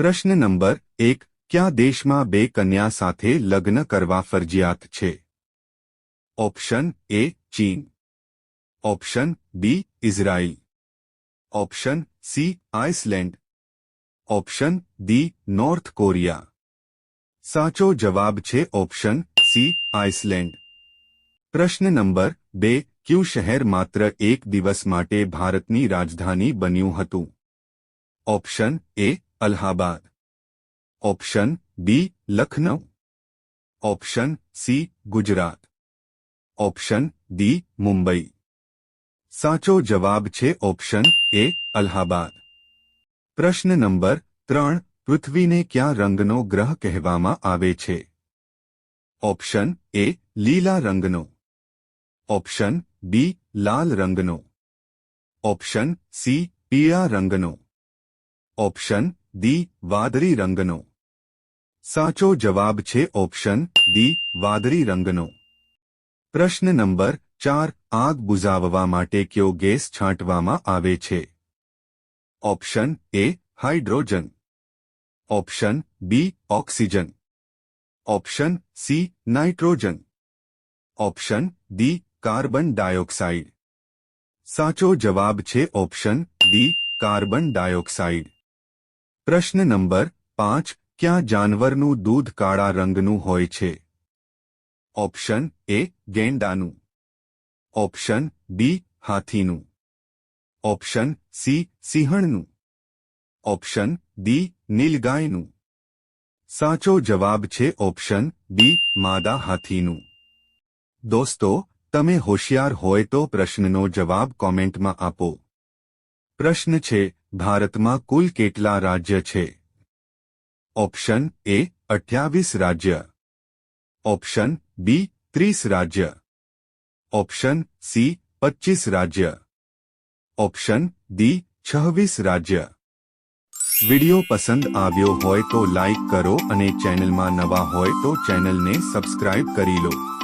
પ્રશ્ન નંબર એક, કયા દેશમાં બે કન્યા સાથે લગ્ન કરવા ફરજિયાત છે? ઓપ્શન એ ચીન. Option B Israel. Option C Iceland. Option D North Korea. સાચો જવાબ છે ઓપ્શન સી આઇસલેન્ડ. પ્રશ્ન નંબર બે, ક્યુ શહેર માત્ર એક દિવસ માટે ભારતની રાજધાની બન્યું હતું? Option A Allahabad option B Lucknow option C Gujarat option D Mumbai સાચો જવાબ છે ઓપ્શન એ અલ્હાબાદ પ્રશ્ન નંબર ત્રણ પૃથ્વીને કયા રંગનો ગ્રહ કહેવામાં આવે છે ઓપ્શન એ લીલા રંગનો ઓપ્શન બી લાલ રંગનો ઓપ્શન સી પીળા રંગનો ઓપ્શન ડી વાદળી રંગનો. સાચો જવાબ છે ઓપ્શન દી વાદળી રંગનો. પ્રશ્ન નંબર ચાર, આગ બુઝાવવા માટે કયો ગેસ છાંટવામાં આવે છે? Option A hydrogen. Option B oxygen. Option C nitrogen. Option D carbon dioxide. સાચો જવાબ છે ઓપ્શન ડી કાર્બન ડાયોક્સાઇડ. પ્રશ્ન નંબર પાંચ, ક્યાં જાનવરનું દૂધ કાળા રંગનું હોય છે? ઓપ્શન એ, ગેંડાનું. ઓપ્શન બી, હાથીનું. ઓપ્શન સી, સિંહણનું. ઓપ્શન ડી, નીલગાયનું. સાચો જવાબ છે ઓપ્શન બી, માદા હાથીનું. દોસ્તો, તમે હોશિયાર હોય તો પ્રશ્નનો જવાબ કોમેન્ટમાં આપો. પ્રશ્ન છે ભારતમાં કુલ કેટલા રાજ્ય છે? ઓપ્શન એ અઠ્યાવીસ રાજ્ય. ઓપ્શન બી ત્રીસ રાજ્ય. ઓપ્શન સી પચ્ચીસ રાજ્ય. ઓપ્શન ડી છવ્વીસ રાજ્ય. વિડિયો પસંદ આવ્યો હોય તો લાઇક કરો અને ચેનલમાં નવા હોય તો ચેનલને સબસ્ક્રાઇબ કરી લો.